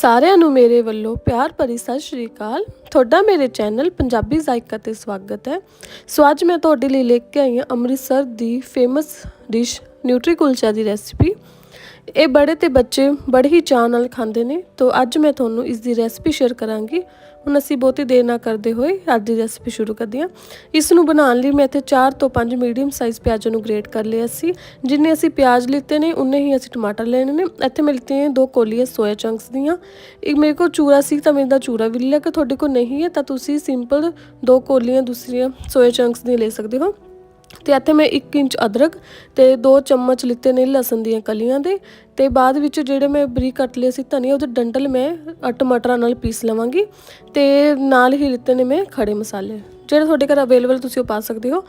ਸਾਰਿਆਂ ਨੂੰ ਮੇਰੇ ਵੱਲੋਂ ਪਿਆਰ ਭਰੀ ਸਤਿ ਸ਼੍ਰੀ ਅਕਾਲ। ਤੁਹਾਡਾ ਮੇਰੇ ਚੈਨਲ ਪੰਜਾਬੀ ਜ਼ਾਇਕਾ ਤੇ ਸਵਾਗਤ ਹੈ। ਸੋ ਅੱਜ ਮੈਂ ਤੁਹਾਡੇ ਲਈ ਲੈ ਕੇ ਆਈ ਹਾਂ ਅੰਮ੍ਰਿਤਸਰ ਦੀ ਫੇਮਸ ਡਿਸ਼ ਨਿਊਟਰੀ ਕੁਲਚਾ ਦੀ ਰੈਸਿਪੀ ਇਹ ਬੜੇ ਤੇ ਬੱਚੇ ਬੜੇ ਹੀ ਚਾਅ ਨਾਲ ਖਾਂਦੇ ਨੇ। ਤੋਂ ਅੱਜ ਮੈਂ ਤੁਹਾਨੂੰ ਇਸ ਦੀ ਰੈਸਪੀ ਸ਼ੇਅਰ ਕਰਾਂਗੀ। ਹੁਣ ਅਸੀਂ ਬਹੁਤੀ ਦੇਰ ਨਾ ਕਰਦੇ ਹੋਏ ਅੱਜ ਦੀ ਰੈਸਪੀ ਸ਼ੁਰੂ ਕਰਦੇ ਹਾਂ। ਇਸ ਨੂੰ ਬਣਾਉਣ ਲਈ ਮੈਂ ਇੱਥੇ 4 ਤੋਂ 5 ਮੀਡੀਅਮ ਸਾਈਜ਼ ਪਿਆਜ਼ਾਂ ਨੂੰ ਗ੍ਰੇਟ ਕਰ ਲਿਆ ਸੀ। ਜਿੰਨੇ ਅਸੀਂ ਪਿਆਜ਼ ਲਿੱਤੇ ਨੇ, ਉਨੇ ਹੀ ਅਸੀਂ ਟਮਾਟਰ ਲੈਣੇ ਨੇ। ਇੱਥੇ ਮੈਂ ਲਿੱਤੇ ਨੇ ਦੋ ਕੋਲੀਆਂ ਸੋਇਆ ਚੰਕਸ ਦੀਆਂ। ਇੱਕ ਮੇਰੇ ਕੋਲ ਚੂਰਾ ਸੀ ਤਾਂ ਮੇਰੇ ਦਾ ਚੂਰਾ ਵੀ ਲਿਆ ਕਿ ਤੁਹਾਡੇ ਕੋਲ ਨਹੀਂ ਹੈ ਤਾਂ ਤੁਸੀਂ ਸਿੰਪਲ ਦੋ ਕੋਲੀਆਂ ਦੂਸਰੀਆਂ ਸੋਇਆ ਚੰਕਸ ਦੀਆਂ ਲੈ ਸਕਦੇ ਹੋ। ਤੇ ਇੱਥੇ ਮੈਂ 1 ਇੰਚ ਅਦਰਕ ਤੇ 2 ਚਮਚ ਲਿੱਤੇ ਨੇ ਲਸਣ ਦੀਆਂ ਕਲੀਆਂ ਦੇ ਤੇ ਬਾਅਦ ਵਿੱਚ ਜਿਹੜੇ ਮੈਂ ਬਰੀਕ ਕੱਟ ਲਏ ਸੀ ਧਨੀਆ, ਉਹਦੇ ਡੰਡਲ ਮੈਂ ਟਮਾਟਰਾਂ ਨਾਲ ਪੀਸ ਲਵਾਂਗੀ ਤੇ ਨਾਲ ਹੀ ਲਿੱਤੇ ਨੇ ਮੈਂ ਖੜੇ ਮਸਾਲੇ, ਜਿਹੜੇ ਤੁਹਾਡੇ ਘਰ ਅਵੇਲੇਬਲ ਤੁਸੀਂ ਉਹ ਪਾ ਸਕਦੇ ਹੋ।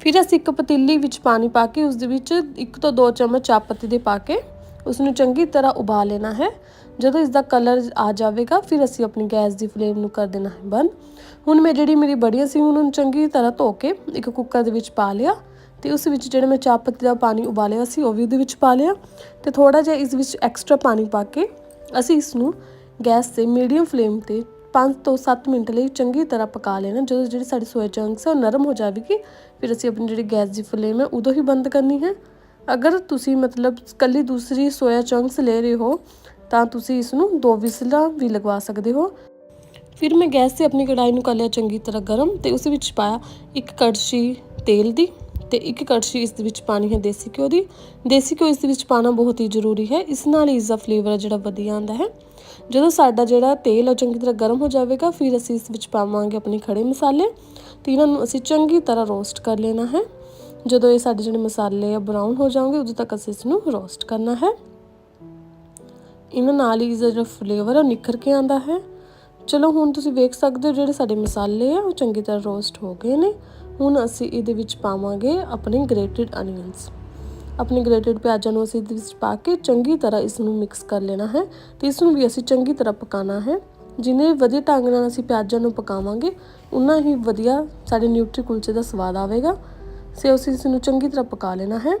ਫਿਰ ਅਸੀਂ ਇੱਕ ਪਤੀਲੀ ਵਿੱਚ ਪਾਣੀ ਪਾ ਕੇ ਉਸ ਦੇ ਵਿੱਚ ਇੱਕ ਤੋਂ ਦੋ ਚਮਚ ਚਾਹ ਪੱਤੀ ਦੇ ਪਾ ਕੇ ਉਸ ਨੂੰ ਚੰਗੀ ਤਰ੍ਹਾਂ ਉਬਾਲ ਲੈਣਾ ਹੈ। ਜਦੋਂ ਇਸ ਦਾ ਕਲਰ ਆ ਜਾਵੇਗਾ, ਫਿਰ ਅਸੀਂ ਆਪਣੀ ਗੈਸ ਦੀ ਫਲੇਮ ਨੂੰ ਕਰ ਦੇਣਾ ਹੈ ਬੰਦ। ਹੁਣ ਮੈਂ ਜਿਹੜੀ ਮੇਰੀ ਬੜੀਆਂ ਸੀ ਉਹਨਾਂ ਨੂੰ ਚੰਗੀ ਤਰ੍ਹਾਂ ਧੋ ਕੇ ਇੱਕ ਕੁੱਕਰ ਦੇ ਵਿੱਚ ਪਾ ਲਿਆ ਤੇ ਉਸ ਵਿੱਚ ਜਿਹੜਾ ਮੈਂ ਚਾਹ ਪੱਤੀ ਦਾ ਪਾਣੀ ਉਬਾਲਿਆ ਸੀ, ਉਹ ਵੀ ਉਹਦੇ ਵਿੱਚ ਪਾ ਲਿਆ ਤੇ ਥੋੜਾ ਜਿਹਾ ਇਸ ਵਿੱਚ ਐਕਸਟਰਾ ਪਾਣੀ ਪਾ ਕੇ ਅਸੀਂ ਇਸ ਨੂੰ ਗੈਸ ਤੇ ਮੀਡੀਅਮ ਫਲੇਮ ਤੇ 5 ਤੋਂ 7 ਮਿੰਟ ਲਈ ਚੰਗੀ ਤਰ੍ਹਾਂ ਪਕਾ ਲੈਣਾ। ਜਦੋਂ ਜਿਹੜੀ ਸਾਡੀ ਸੋਇਆ ਚੰਕਸ ਹੈ ਉਹ ਨਰਮ ਹੋ ਜਾਵੇਗੀ, ਫਿਰ ਅਸੀਂ ਆਪਣੀ ਜਿਹੜੀ ਗੈਸ ਦੀ ਫਲੇਮ ਹੈ, ਉਦੋਂ ਹੀ ਬੰਦ ਕਰਨੀ ਹੈ। ਅਗਰ ਤੁਸੀਂ ਮਤਲਬ ਕੱਲੀ ਦੂਸਰੀ ਸੋਇਆ ਚੰਕਸ ਲੈ ਰਹੇ ਹੋ, ਤਾਂ ਤੁਸੀਂ ਇਸ ਨੂੰ ਦੋ ਵਿਸਲਾਂ ਵੀ ਲਗਵਾ ਸਕਦੇ ਹੋ। ਫਿਰ ਮੈਂ ਗੈਸ ਤੇ ਆਪਣੀ ਕੜਾਈ ਨੂੰ ਕਰ ਲਿਆ ਚੰਗੀ ਤਰ੍ਹਾਂ ਗਰਮ ਤੇ ਉਸ ਵਿੱਚ ਪਾਇਆ ਇੱਕ ਕੜਛੀ ਤੇਲ ਦੀ ਤੇ ਇੱਕ ਕੜਛੀ ਇਸ ਦੇ ਵਿੱਚ ਪਾਣੀ ਹੈ ਦੇਸੀ ਘਿਓ ਦੀ। ਦੇਸੀ ਘਿਓ ਇਸ ਦੇ ਵਿੱਚ ਪਾਣਾ ਬਹੁਤ ਹੀ ਜ਼ਰੂਰੀ ਹੈ। ਇਸ ਨਾਲ ਇਸ ਦਾ ਫਲੇਵਰ ਜਿਹੜਾ ਵਧੀਆ ਆਉਂਦਾ ਹੈ। ਜਦੋਂ ਸਾਡਾ ਜਿਹੜਾ ਤੇਲ ਉਹ ਚੰਗੀ ਤਰ੍ਹਾਂ ਗਰਮ ਹੋ ਜਾਵੇਗਾ, ਫਿਰ ਅਸੀਂ ਇਸ ਵਿੱਚ ਪਾਵਾਂਗੇ ਆਪਣੇ ਖੜੇ ਮਸਾਲੇ ਤੇ ਇਹਨਾਂ ਨੂੰ ਅਸੀਂ ਚੰਗੀ ਤਰ੍ਹਾਂ ਰੋਸਟ ਕਰ ਲੈਣਾ ਹੈ। ਜਦੋਂ ਇਹ ਸਾਡੇ ਜਿਹੜੇ ਮਸਾਲੇ ਆ ਬਰਾਊਨ ਹੋ ਜਾਣਗੇ, ਉਦੋਂ ਤੱਕ ਅਸੀਂ ਇਸ ਨੂੰ ਰੋਸਟ ਕਰਨਾ ਹੈ। ਇਹਨਾਂ ਨਾਲ ਹੀ ਇਸਦਾ ਜਿਹੜਾ ਫਲੇਵਰ ਉਹ ਨਿਖਰ ਕੇ ਆਉਂਦਾ ਹੈ। ਚਲੋ ਹੁਣ ਤੁਸੀਂ ਵੇਖ ਸਕਦੇ ਹੋ ਜਿਹੜੇ ਸਾਡੇ ਮਸਾਲੇ ਆ, ਉਹ ਚੰਗੀ ਤਰ੍ਹਾਂ ਰੋਸਟ ਹੋ ਗਏ ਨੇ। ਹੁਣ ਅਸੀਂ ਇਹਦੇ ਵਿੱਚ ਪਾਵਾਂਗੇ ਆਪਣੇ ਗ੍ਰੇਟਡ ਅਨੀਅਨਸ ਆਪਣੇ ਗ੍ਰੇਟਡ ਪਿਆਜ਼ਾਂ ਨੂੰ ਅਸੀਂ ਇਹਦੇ ਵਿੱਚ ਪਾ ਕੇ ਚੰਗੀ ਤਰ੍ਹਾਂ ਇਸ ਨੂੰ ਮਿਕਸ ਕਰ ਲੈਣਾ ਹੈ ਤੇ ਇਸ ਨੂੰ ਵੀ ਅਸੀਂ ਚੰਗੀ ਤਰ੍ਹਾਂ ਪਕਾਉਣਾ ਹੈ। ਜਿੰਨੇ ਵਧੀਆ ਢੰਗ ਨਾਲ ਅਸੀਂ ਪਿਆਜ਼ਾਂ ਨੂੰ ਪਕਾਵਾਂਗੇ, ਉਨਾ ਹੀ ਵਧੀਆ ਸਾਡੇ ਨਿਊਟਰੀ ਕੁਲਚੇ ਦਾ ਸਵਾਦ ਆਵੇਗਾ। ਸੇ ਅਸੀਂ ਇਸ ਨੂੰ ਚੰਗੀ ਤਰ੍ਹਾਂ ਪਕਾ ਲੈਣਾ ਹੈ।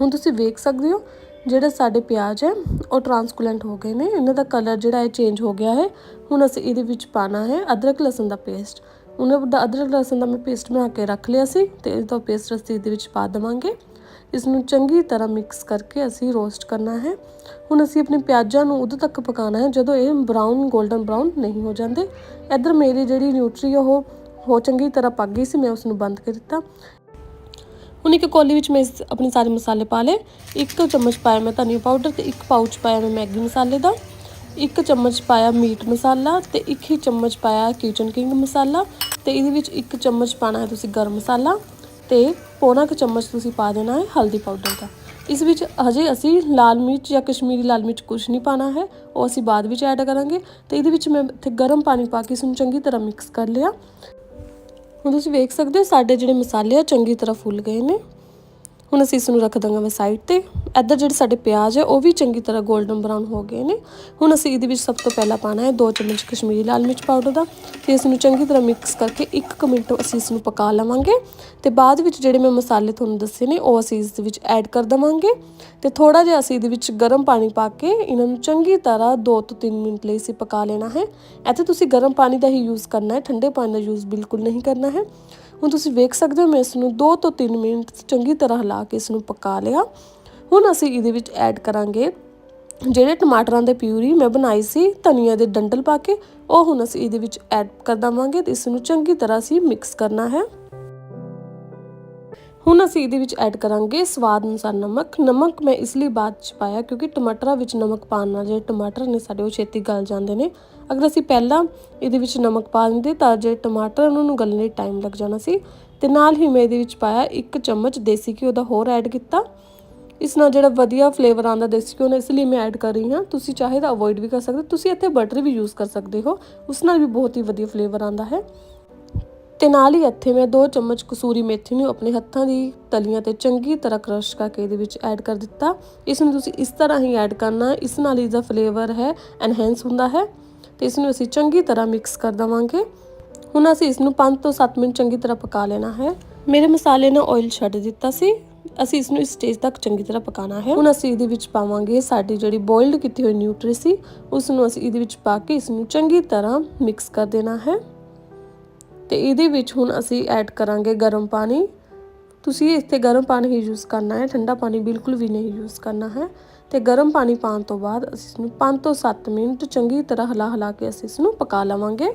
ਹੁਣ ਤੁਸੀਂ ਵੇਖ ਸਕਦੇ ਹੋ, ਜਿਹੜਾ ਸਾਡੇ ਪਿਆਜ਼ ਹੈ, ਉਹ ਟਰਾਂਸਕੂਲੈਂਟ ਹੋ ਗਏ ਨੇ। ਇਹਨਾਂ ਦਾ ਕਲਰ ਜਿਹੜਾ ਹੈ ਚੇਂਜ ਹੋ ਗਿਆ ਹੈ। ਹੁਣ ਅਸੀਂ ਇਹਦੇ ਵਿੱਚ ਪਾਣਾ ਹੈ ਅਦਰਕ ਲਸਣ ਦਾ ਪੇਸਟ। ਉਹਨਾਂ ਦਾ ਅਦਰਕ ਲਸਣ ਦਾ ਮੈਂ ਪੇਸਟ ਬਣਾ ਕੇ ਰੱਖ ਲਿਆ ਸੀ ਤੇ ਇਸ ਦਾ ਪੇਸਟ ਅਸੀਂ ਇਹਦੇ ਵਿੱਚ ਪਾ ਦੇਵਾਂਗੇ। ਇਸ ਨੂੰ ਚੰਗੀ ਤਰ੍ਹਾਂ ਮਿਕਸ ਕਰਕੇ ਅਸੀਂ ਰੋਸਟ ਕਰਨਾ ਹੈ। ਹੁਣ ਅਸੀਂ ਆਪਣੇ ਪਿਆਜ਼ਾਂ ਨੂੰ ਉਦੋਂ ਤੱਕ ਪਕਾਉਣਾ ਹੈ ਜਦੋਂ ਇਹ ਬਰਾਊਨ 골ਡਨ ਬਰਾਊਨ ਨਹੀਂ ਹੋ ਜਾਂਦੇ। ਇੱਧਰ ਮੇਰੀ ਜਿਹੜੀ ਨਿਊਟਰੀ ਉਹ ਹੋ ਚੰਗੀ ਤਰ੍ਹਾਂ ਪੱਕ ਗਈ ਸੀ, ਮੈਂ ਉਸ ਨੂੰ ਬੰਦ ਕਰ ਦਿੱਤਾ। ਹੁਣ ਇੱਕ ਕੋਲੀ ਵਿੱਚ ਮੈਂ ਆਪਣੇ ਸਾਰੇ ਮਸਾਲੇ ਪਾ ਲਏ। ਇੱਕ ਚਮਚ ਪਾਇਆ ਮੈਂ ਧਨੀਆ ਪਾਊਡਰ ਤੇ ਇੱਕ ਪਾਊਚ ਪਾਇਆ ਮੈਂ ਮੈਗੀ ਮਸਾਲੇ ਦਾ। ਇੱਕ ਚਮਚ ਪਾਇਆ ਮੀਟ ਮਸਾਲਾ ਤੇ ਇੱਕ ਹੀ ਚਮਚ ਪਾਇਆ ਕਿਚਨ ਕਿੰਗ ਮਸਾਲਾ ਤੇ ਇਹਦੇ ਵਿੱਚ ਇੱਕ ਚਮਚ ਪਾਣਾ ਹੈ ਤੁਸੀਂ ਗਰਮ ਮਸਾਲਾ ਤੇ ਪੌਣਾ ਕੁ ਚਮਚ ਤੁਸੀਂ ਪਾ ਦੇਣਾ ਹੈ ਹਲਦੀ ਪਾਊਡਰ ਦਾ। ਇਸ ਵਿੱਚ ਹਜੇ ਅਸੀਂ ਲਾਲ ਮਿਰਚ ਜਾਂ ਕਸ਼ਮੀਰੀ ਲਾਲ ਮਿਰਚ ਕੁਝ ਨਹੀਂ ਪਾਣਾ ਹੈ, ਉਹ ਅਸੀਂ ਬਾਅਦ ਵਿੱਚ ਐਡ ਕਰਾਂਗੇ ਤੇ ਇਹਦੇ ਵਿੱਚ ਮੈਂ ਇੱਥੇ ਗਰਮ ਪਾਣੀ ਪਾ ਕੇ ਇਸ ਨੂੰ ਚੰਗੀ ਤਰ੍ਹਾਂ ਮਿਕਸ ਕਰ ਲਿਆ। ਹੁਣ ਤੁਸੀਂ ਵੇਖ ਸਕਦੇ ਹੋ ਸਾਡੇ ਜਿਹੜੇ ਮਸਾਲੇ ਆ ਚੰਗੀ ਤਰ੍ਹਾਂ ਫੁੱਲ ਗਏ ਨੇ। ਹੁਣ ਅਸੀਂ ਇਸ ਨੂੰ ਰੱਖ ਦਾਂਗੇ ਮੈਂ ਸਾਈਡ ਤੇ। ਇੱਧਰ ਜਿਹੜੇ ਸਾਡੇ ਪਿਆਜ਼ ਹੈ ਉਹ ਵੀ ਚੰਗੀ ਤਰ੍ਹਾਂ 골ਡਨ ਬਰਾਊਨ ਹੋ ਗਏ ਨੇ। ਹੁਣ ਅਸੀਂ ਇਹਦੇ ਵਿੱਚ ਸਭ ਤੋਂ ਪਹਿਲਾਂ ਪਾਣਾ ਹੈ 2 ਚਮਚ ਕਸ਼ਮੀਰੀ ਲਾਲ ਮਿਰਚ ਪਾਊਡਰ ਦਾ ਤੇ ਇਸ ਨੂੰ ਚੰਗੀ ਤਰ੍ਹਾਂ ਮਿਕਸ ਕਰਕੇ 1 ਮਿੰਟ ਅਸੀਂ ਇਸ ਨੂੰ ਪਕਾ ਲਵਾਂਗੇ। ਤੇ ਬਾਅਦ ਵਿੱਚ ਜਿਹੜੇ ਮੈਂ ਮਸਾਲੇ ਤੁਹਾਨੂੰ ਦੱਸੇ ਨੇ, ਉਹ ਅਸੀਂ ਇਸ ਦੇ ਵਿੱਚ ਐਡ ਕਰ ਦਵਾਂਗੇ। ਤੇ ਥੋੜਾ ਜਿਹਾ ਅਸੀਂ ਇਹਦੇ ਵਿੱਚ ਗਰਮ ਪਾਣੀ ਪਾ ਕੇ ਇਹਨਾਂ ਨੂੰ ਚੰਗੀ ਤਰ੍ਹਾਂ 2 ਤੋਂ 3 ਮਿੰਟ ਲਈ ਅਸੀਂ ਪਕਾ ਲੈਣਾ ਹੈ। ਇੱਥੇ ਤੁਸੀਂ ਗਰਮ ਪਾਣੀ ਦਾ ਹੀ ਯੂਜ਼ ਕਰਨਾ ਹੈ, ਠੰਡੇ ਪਾਣੀ ਦਾ ਯੂਜ਼ ਬਿਲਕੁਲ ਨਹੀਂ ਕਰਨਾ ਹੈ। ਹੁਣ ਤੁਸੀਂ ਵੇਖ ਸਕਦੇ ਹੋ, ਮੈਂ ਇਸ ਨੂੰ 2 ਤੋਂ 3 ਮਿੰਟ ਚੰਗੀ ਤਰ੍ਹਾਂ ਹਿਲਾ ਕੇ ਇਸ ਨੂੰ ਪਕਾ ਲਿਆ। ਹੁਣ ਅਸੀਂ ਇਹਦੇ ਵਿੱਚ ਐਡ ਕਰਾਂਗੇ ਜਿਹੜੇ ਟਮਾਟਰਾਂ ਦੇ ਪਿਊਰੀ ਮੈਂ ਬਣਾਈ ਸੀ, ਧਨੀਆ ਦੇ ਡੰਡਲ ਪਾ ਕੇ, ਉਹ ਹੁਣ ਅਸੀਂ ਇਹਦੇ ਵਿੱਚ ਐਡ ਕਰ ਦਵਾਂਗੇ ਤੇ ਇਸ ਨੂੰ ਚੰਗੀ ਤਰ੍ਹਾਂ ਅਸੀਂ ਮਿਕਸ ਕਰਨਾ ਹੈ। ਹੁਣ ਅਸੀਂ ਇਹਦੇ ਵਿੱਚ ਐਡ ਕਰਾਂਗੇ ਸਵਾਦ ਅਨੁਸਾਰ ਨਮਕ। ਨਮਕ ਮੈਂ ਇਸ ਲਈ ਬਾਅਦ ਚ ਪਾਇਆ ਕਿਉਂਕਿ ਟਮਾਟਰਾਂ ਵਿੱਚ ਨਮਕ ਪਾਉਣ ਨਾਲ ਜਿਹੜੇ ਟਮਾਟਰ ਨੇ ਸਾਡੇ ਉਹ ਛੇਤੀ ਗਲ ਜਾਂਦੇ ਨੇ। ਅਗਰ ਅਸੀਂ ਪਹਿਲਾਂ ਇਹਦੇ ਵਿੱਚ ਨਮਕ ਪਾ ਦਿੰਦੇ ਤਾਂ ਜਿਹੜੇ ਟਮਾਟਰ ਉਹਨਾਂ ਨੂੰ ਗਲਣੇ ਟਾਈਮ ਲੱਗ ਜਾਣਾ ਸੀ ਤੇ ਨਾਲ ਹੀ ਮੈਂ ਇਹਦੇ ਵਿੱਚ ਪਾਇਆ ਇੱਕ ਚਮਚ ਦੇਸੀ ਘਿਓ ਦਾ ਹੋਰ ਐਡ ਕੀਤਾ। ਇਸ ਨਾਲ ਜਿਹੜਾ ਵਧੀਆ ਫਲੇਵਰ ਆਉਂਦਾ ਦੇਸੀ ਘਿਓ ਨਾਲ, ਇਸ ਲਈ ਮੈਂ ਐਡ ਕਰ ਰਹੀ ਹਾਂ। ਤੁਸੀਂ ਚਾਹੇ ਤਾਂ ਅਵੋਇਡ ਵੀ ਕਰ ਸਕਦੇ ਤੁਸੀਂ ਇੱਥੇ ਬਟਰ ਵੀ ਯੂਜ਼ ਕਰ ਸਕਦੇ ਹੋ, ਉਸ ਨਾਲ ਵੀ ਬਹੁਤ ਹੀ ਵਧੀਆ ਫਲੇਵਰ ਆਉਂਦਾ ਹੈ। ਤੇ ਨਾਲ ਹੀ ਇੱਥੇ ਮੈਂ 2 ਚਮਚ ਕਸੂਰੀ ਮੇਥੀ ਨੂੰ ਆਪਣੇ ਹੱਥਾਂ ਦੀ ਤਲੀਆਂ ਤੇ ਚੰਗੀ ਤਰ੍ਹਾਂ ਕ੍ਰਸ਼ ਕਰਕੇ ਇਹਦੇ ਵਿੱਚ ਐਡ ਕਰ ਦਿੱਤਾ। ਇਸ ਨੂੰ ਤੁਸੀਂ ਇਸ ਤਰ੍ਹਾਂ ਹੀ ਐਡ ਕਰਨਾ, ਇਸ ਨਾਲ ਇਸਦਾ ਫਲੇਵਰ ਹੈ ਐਨਹੈਂਸ ਹੁੰਦਾ ਹੈ। ਤੇ ਇਸ ਨੂੰ ਅਸੀਂ ਚੰਗੀ ਤਰ੍ਹਾਂ ਮਿਕਸ ਕਰ ਦਵਾਂਗੇ। ਹੁਣ ਅਸੀਂ ਇਸ ਨੂੰ 5 ਤੋਂ 7 ਮਿੰਟ ਚੰਗੀ ਤਰ੍ਹਾਂ ਪਕਾ ਲੈਣਾ ਹੈ। ਮੇਰੇ ਮਸਾਲੇ ਨੇ ਆਇਲ ਛੱਡ ਦਿੱਤਾ ਸੀ। ਅਸੀਂ ਇਸ ਨੂੰ ਇਸ ਸਟੇਜ ਤੱਕ ਚੰਗੀ ਤਰ੍ਹਾਂ ਪਕਾਉਣਾ ਹੈ। ਹੁਣ ਅਸੀਂ ਇਹਦੇ ਵਿੱਚ ਪਾਵਾਂਗੇ ਸਾਡੀ ਜਿਹੜੀ ਬੋਇਲਡ ਕੀਤੀ ਹੋਈ ਨਿਊਟਰੀ ਸੀ ਉਸ ਨੂੰ ਅਸੀਂ ਇਹਦੇ ਵਿੱਚ ਪਾ ਕੇ ਇਸ ਨੂੰ ਚੰਗੀ ਤਰ੍ਹਾਂ ਮਿਕਸ ਕਰ ਦੇਣਾ ਹੈ। ਤੇ ਇਹਦੇ ਵਿੱਚ ਹੁਣ ਅਸੀਂ ਐਡ ਕਰਾਂਗੇ ਗਰਮ ਪਾਣੀ। ਤੁਸੀਂ ਇੱਥੇ ਗਰਮ ਪਾਣੀ ਹੀ ਯੂਜ਼ ਕਰਨਾ ਹੈ, ਠੰਡਾ ਪਾਣੀ ਬਿਲਕੁਲ ਵੀ ਨਹੀਂ ਯੂਜ਼ ਕਰਨਾ ਹੈ। ਤੇ ਗਰਮ ਪਾਣੀ ਪਾਉਣ ਤੋਂ ਬਾਅਦ ਅਸੀਂ ਇਸ ਨੂੰ 5 ਤੋਂ 7 ਮਿੰਟ ਚੰਗੀ ਤਰ੍ਹਾਂ ਹਲਾ ਹਿਲਾ ਕੇ ਅਸੀਂ ਇਸ ਨੂੰ ਪਕਾ ਲਵਾਂਗੇ।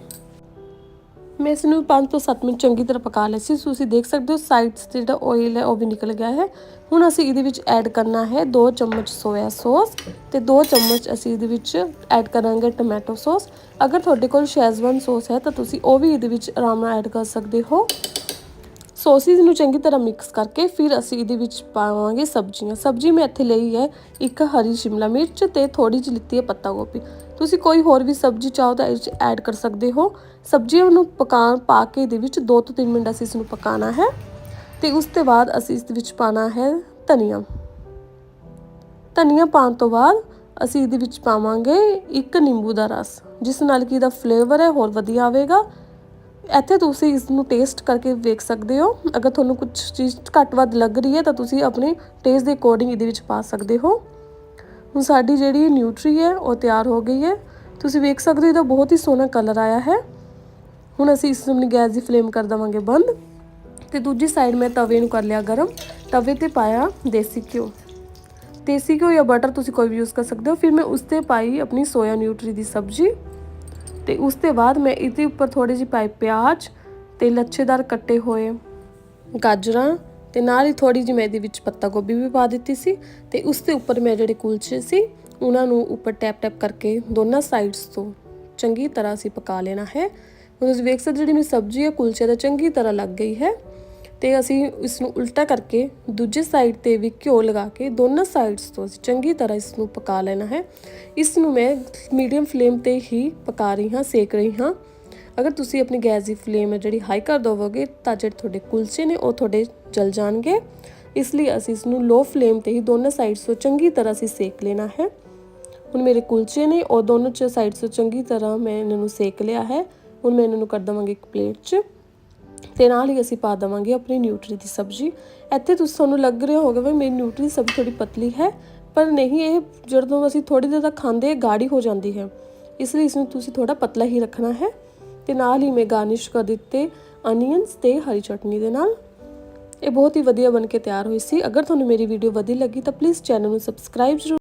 ਮੈਂ ਇਸ ਨੂੰ 5 ਤੋਂ 7 ਮਿੰਟ ਚੰਗੀ ਤਰ੍ਹਾਂ ਪਕਾ ਲਿਆ ਸੀ। ਤੁਸੀਂ ਦੇਖ ਸਕਦੇ ਹੋ ਸਾਈਡਸ ਤੇ ਜਿਹੜਾ ਆਇਲ ਹੈ ਉਹ ਵੀ ਨਿਕਲ ਗਿਆ ਹੈ। ਹੁਣ ਅਸੀਂ ਇਹਦੇ ਵਿੱਚ ਐਡ ਕਰਨਾ ਹੈ 2 ਚਮਚ ਸੋਇਆ ਸੌਸ ਤੇ 2 ਚਮਚ ਅਸੀਂ ਇਹਦੇ ਵਿੱਚ ਐਡ ਕਰਾਂਗੇ ਟੋਮੈਟੋ ਸੌਸ ਅਗਰ ਤੁਹਾਡੇ ਕੋਲ ਸ਼ੈਜ਼ਵਾਨ ਸੌਸ ਹੈ ਤਾਂ ਤੁਸੀਂ ਉਹ ਵੀ ਇਹਦੇ ਵਿੱਚ ਆਰਾਮ ਨਾਲ ਐਡ ਕਰ ਸਕਦੇ ਹੋ। ਸੌਸਿਸ ਨੂੰ ਚੰਗੀ ਤਰ੍ਹਾਂ ਮਿਕਸ ਕਰਕੇ ਫਿਰ ਅਸੀਂ ਇਹਦੇ ਵਿੱਚ ਪਾਵਾਂਗੇ ਸਬਜ਼ੀਆਂ। ਸਬਜ਼ੀ ਮੈਂ ਇੱਥੇ ਲਈ ਹੈ ਇੱਕ ਹਰੀ ਸ਼ਿਮਲਾ ਮਿਰਚ ਤੇ ਥੋੜੀ ਜਿਹੀ ਲਿੱਤੀ ਹੈ ਪੱਤਾ ਗੋਭੀ। ਤੁਸੀਂ ਕੋਈ ਹੋਰ ਵੀ ਸਬਜ਼ੀ ਚਾਹੋ ਤਾਂ ਇਹ ਵਿੱਚ ਐਡ ਕਰ ਸਕਦੇ ਹੋ। ਸਬਜ਼ੀਆਂ ਨੂੰ ਪਕਾ ਪਾ ਕੇ ਇਹਦੇ ਵਿੱਚ 2 ਤੋਂ 3 ਮਿੰਟ ਅਸੀਂ ਇਸ ਨੂੰ ਪਕਾਉਣਾ ਹੈ ਤੇ ਉਸ ਤੋਂ ਬਾਅਦ ਅਸੀਂ ਇਸ ਦੇ ਵਿੱਚ ਪਾਣਾ ਹੈ ਧਨੀਆ। ਧਨੀਆ ਪਾਉਣ ਤੋਂ ਬਾਅਦ ਅਸੀਂ ਇਹਦੇ ਵਿੱਚ ਪਾਵਾਂਗੇ ਇੱਕ ਨਿੰਬੂ ਦਾ ਰਸ, ਜਿਸ ਨਾਲ ਕਿ ਇਹਦਾ ਫਲੇਵਰ ਹੈ ਹੋਰ ਵਧੀਆ ਆਵੇਗਾ। ਇੱਥੇ ਤੁਸੀਂ ਇਸ ਨੂੰ ਟੇਸਟ ਕਰਕੇ ਵੇਖ ਸਕਦੇ ਹੋ। ਅਗਰ ਤੁਹਾਨੂੰ ਕੁਝ ਚੀਜ਼ ਘੱਟ ਵੱਧ ਲੱਗ ਰਹੀ ਹੈ ਤਾਂ ਤੁਸੀਂ ਆਪਣੇ ਟੇਸਟ ਦੇ ਅਕੋਰਡਿੰਗ ਇਹਦੇ ਵਿੱਚ ਪਾ ਸਕਦੇ ਹੋ। ਹੁਣ ਸਾਡੀ ਜਿਹੜੀ ਨਿਊਟਰੀ ਹੈ, ਉਹ ਤਿਆਰ ਹੋ ਗਈ ਹੈ। ਤੁਸੀਂ ਵੇਖ ਸਕਦੇ ਹੋ ਇਹਦਾ ਬਹੁਤ ਹੀ ਸੋਹਣਾ ਕਲਰ ਆਇਆ ਹੈ। ਹੁਣ ਅਸੀਂ ਇਸ ਨੂੰ ਗੈਸ ਦੀ ਫਲੇਮ ਕਰ ਦਵਾਂਗੇ ਬੰਦ। ਤੇ ਦੂਜੀ ਸਾਈਡ ਮੈਂ ਤਵੇ ਨੂੰ ਕਰ ਲਿਆ ਗਰਮ। ਤਵੇ ਤੇ ਪਾਇਆ ਦੇਸੀ ਘਿਓ। ਦੇਸੀ ਘਿਓ ਜਾਂ ਬਟਰ ਤੁਸੀਂ ਕੋਈ ਵੀ ਯੂਜ਼ ਕਰ ਸਕਦੇ ਹੋ। ਫਿਰ ਮੈਂ ਉਸ ਤੇ ਪਾਈ ਆਪਣੀ ਸੋਇਆ ਨਿਊਟਰੀ ਦੀ ਸਬਜ਼ੀ। ਤੇ ਉਸ ਤੋਂ ਬਾਅਦ ਮੈਂ ਇਹਦੇ ਉੱਪਰ ਥੋੜੇ ਜਿਹੀ ਪਾਈ ਪਿਆਜ਼ ਤੇ ਲੱਛੇਦਾਰ ਕੱਟੇ ਹੋਏ ਗਾਜਰਾਂ ਤੇ ਨਾਲ ਹੀ ਥੋੜੀ ਜਿਹੀ ਮੈਂ ਇਹਦੇ ਵਿੱਚ ਪੱਤਾ ਗੋਭੀ ਵੀ ਪਾ ਦਿੱਤੀ ਸੀ ਤੇ ਉਸ ਦੇ ਉੱਪਰ ਮੈਂ ਜਿਹੜੇ ਕੁਲਚੇ ਸੀ ਉਹਨਾਂ ਨੂੰ ਉੱਪਰ ਟੈਪ ਟੈਪ ਕਰਕੇ ਦੋਨਾਂ ਸਾਈਡਸ ਤੋਂ ਚੰਗੀ ਤਰ੍ਹਾਂ ਅਸੀਂ ਪਕਾ ਲੈਣਾ ਹੈ। ਹੁਣ ਤੁਸੀਂ ਵੇਖ ਸਕਦੇ ਜਿਹੜੀ ਮੇਰੀ ਸਬਜ਼ੀ ਹੈ, ਕੁਲਚੇ ਦਾ ਚੰਗੀ ਤਰ੍ਹਾਂ ਲੱਗ ਗਈ ਹੈ। ਤੇ ਅਸੀਂ ਇਸ ਨੂੰ ਉਲਟਾ ਕਰਕੇ ਦੂਜੇ ਸਾਈਡ ਤੇ ਵੀ ਘਿਓ ਲਗਾ ਕੇ ਦੋਨਾਂ ਸਾਈਡਸ ਤੋਂ ਅਸੀਂ ਚੰਗੀ ਤਰ੍ਹਾਂ ਇਸ ਨੂੰ ਪਕਾ ਲੈਣਾ ਹੈ। ਇਸ ਨੂੰ ਮੈਂ ਮੀਡੀਅਮ ਫਲੇਮ ਤੇ ਹੀ ਪਕਾ ਰਹੀ ਹਾਂ, ਸੇਕ ਰਹੀ ਹਾਂ। ਅਗਰ ਤੁਸੀਂ ਆਪਣੀ ਗੈਸ ਦੀ ਫਲੇਮ ਹੈ ਜਿਹੜੀ ਹਾਈ ਕਰ ਦੋਵੋਗੇ ਤਾਂ ਜਿਹੜੇ ਤੁਹਾਡੇ ਕੁਲਚੇ ਨੇ ਉਹ ਤੁਹਾਡੇ ਜਲ ਜਾਣਗੇ। ਇਸ ਲਈ ਅਸੀਂ ਇਸ ਨੂੰ ਲੋ ਫਲੇਮ ਤੇ ਹੀ ਦੋਨਾਂ ਸਾਈਡਸ ਤੋਂ ਚੰਗੀ ਤਰ੍ਹਾਂ ਅਸੀਂ ਸੇਕ ਲੈਣਾ ਹੈ। ਹੁਣ ਮੇਰੇ ਕੁਲਚੇ ਨੇ ਉਹ ਦੋਨੋਂ ਚ ਸਾਈਡਸ ਤੋਂ ਚੰਗੀ ਤਰ੍ਹਾਂ ਮੈਂ ਇਹਨਾਂ ਨੂੰ ਸੇਕ ਲਿਆ ਹੈ। ਹੁਣ ਮੈਂ ਇਹਨਾਂ ਨੂੰ ਕਰ ਦਵਾਂਗੀ ਇੱਕ ਪਲੇਟ 'ਚ। ਤੇ ਨਾਲ ਹੀ ਅਸੀਂ ਪਾ ਦਵਾਂਗੇ ਆਪਣੀ ਨਿਊਟਰੀ ਦੀ ਸਬਜ਼ੀ। ਇੱਥੇ ਤੁਸੀਂ ਤੁਹਾਨੂੰ ਲੱਗ ਰਿਹਾ ਹੋਗਾ ਵੀ ਮੇਰੀ ਨਿਊਟਰੀ ਦੀ ਸਬਜ਼ੀ ਥੋੜੀ ਪਤਲੀ ਹੈ, ਪਰ ਨਹੀਂ, ਇਹ ਜਦੋਂ ਅਸੀਂ ਥੋੜੀ ਦੇਰ ਤੱਕ ਖਾਂਦੇ ਗਾੜੀ ਹੋ ਜਾਂਦੀ ਹੈ। ਇਸ ਲਈ ਇਸ ਨੂੰ ਤੁਸੀਂ ਥੋੜਾ ਪਤਲਾ ਹੀ ਰੱਖਣਾ ਹੈ। ਤੇ ਨਾਲ ਹੀ ਮੈਂ ਗਾਰਨਿਸ਼ ਕਰ ਦਿੱਤੇ ਅਨੀਅਨਸ ਤੇ ਹਰੀ ਚਟਨੀ ਦੇ ਨਾਲ। ਇਹ ਬਹੁਤ ਹੀ ਵਧੀਆ ਬਣ ਕੇ ਤਿਆਰ ਹੋਈ ਸੀ। ਅਗਰ ਤੁਹਾਨੂੰ ਮੇਰੀ ਵੀਡੀਓ ਵਧੀਆ ਲੱਗੀ ਤਾਂ ਪਲੀਜ਼ ਚੈਨਲ ਨੂੰ ਸਬਸਕ੍ਰਾਈਬ ਜ਼ਰੂਰ